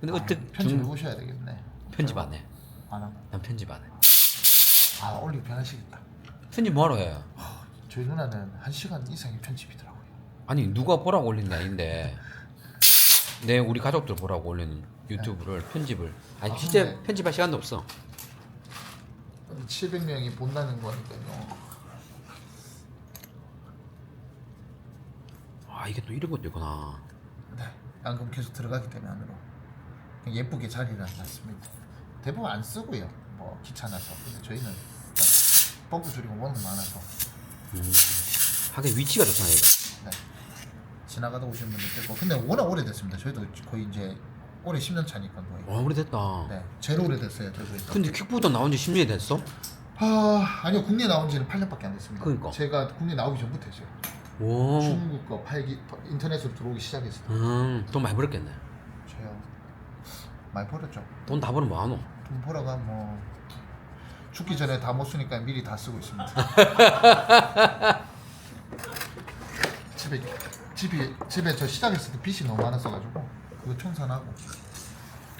근데 아, 어떻게 편집해 중- 보셔야 되겠네. 편집 안 해. 안 하고. 난 편집 안 해. 아 올리브 편하시겠다. 편집 뭐하러 해? 저희 누나는 한 시간 이상의 편집이더라고요. 아니 누가 보라고 올린 게 아닌데 내 우리 가족들 보라고 올리는 유튜브를 편집을 아니 아, 실제 근데- 편집할 시간도 없어. 700명이 본다는 거니까요. 아 이게 또 이런 것도 있구나. 네, 방금 계속 들어가기 때문에 안으로 예쁘게 자리를 놨습니다. 대부분 안 쓰고요. 뭐 귀찮아서. 근데 저희는 펌프 소리가 워낙 많아서 음. 하긴 위치가 좋잖아 이거. 네. 지나가다 오시는 분들 있고 근데 워낙 오래됐습니다. 저희도 거의 이제 올해 10년 차니까 거의. 와 오래됐다. 네, 제일 오래됐어요. 저희도. 근데 킥보드 나온 지 10년이 됐어? 아 아니요 국내 나온 지는 8년밖에 안 됐습니다. 그러니까. 제가 국내 나오기 전부터 했어요. 오. 중국 거 팔기 인터넷으로 들어오기 시작했을 때 음, 돈 많이 벌었겠네. 저요 많이 벌었죠. 돈 다 벌으면 뭐하노? 돈 벌어가 뭐 죽기 전에 다 못 쓰니까 미리 다 쓰고 있습니다. 집에 집이 집에 저 시작했을 때 빚이 너무 많았어 가지고 그거 청산하고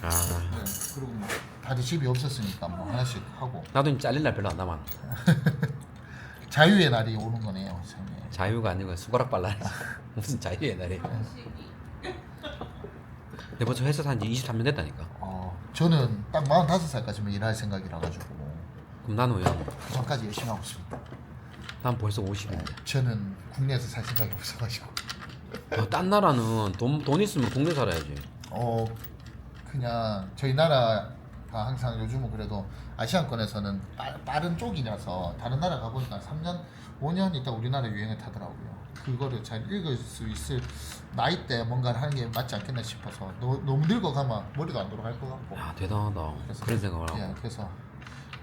아, 네, 그리고 뭐 다들 집이 없었으니까 뭐 하나씩 하고 나도 이제 잘릴 날 별로 안 남았. 자유의 날이 오는 거네요. 세상에. 자유가 아니고 숟가락 발라야지. 무슨 자유의 날이. 내 벌써 회사 산지 23년 됐다니까. 어, 저는 딱 45살까지만 일할 생각이라 가지고 그럼 나는 왜요? 그 전까지 열심히 하고 있습니다. 난 벌써 50인데. 저는 국내에서 살 생각이 없어가지고 어, 딴 나라는 돈, 돈 있으면 국내 살아야지. 어 그냥 저희 나라가 항상 요즘은 그래도 아시안권에서는 빠, 빠른 쪽이라서 다른 나라 가보니까 3년 5년 있다 우리나라 유행을 타더라고요. 그거를 잘 읽을 수 있을 나이 때 뭔가를 하는 게 맞지 않겠나 싶어서 너, 너무 늙어 가면 머리도 안 돌아갈 것 같고 야, 대단하다. 그래서- 그런 생각을 하고. 예, 그래서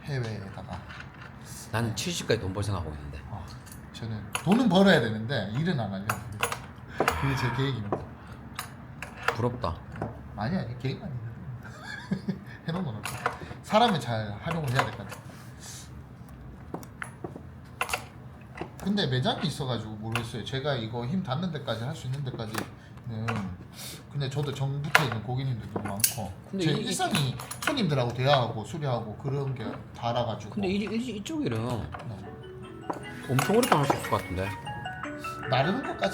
해외에다가 나는 70까지 돈 벌 생각하고 있는데. 어, 저는 돈은 벌어야 되는데 일은 안 하려고 그게 제 계획입니다. 부럽다. 아니 아니 계획 아니에요. 해놓은 건 없어. 사람을 잘 활용을 해야 될 것 같아. 근데 매장이 있어가지고 모르겠어요. 제가 이거 힘 닿는 데까지 할 수 있는 데까지는 근데 저도 정부터 있는 고객님들도 많고 근데 제 이- 일상이 손님들하고 대화하고 수리하고 그런 게 다라가지고 근데 이, 이, 이쪽이랑 네. 엄청 오랫동안 할 수 있을 것 같은데. 나르는 것까지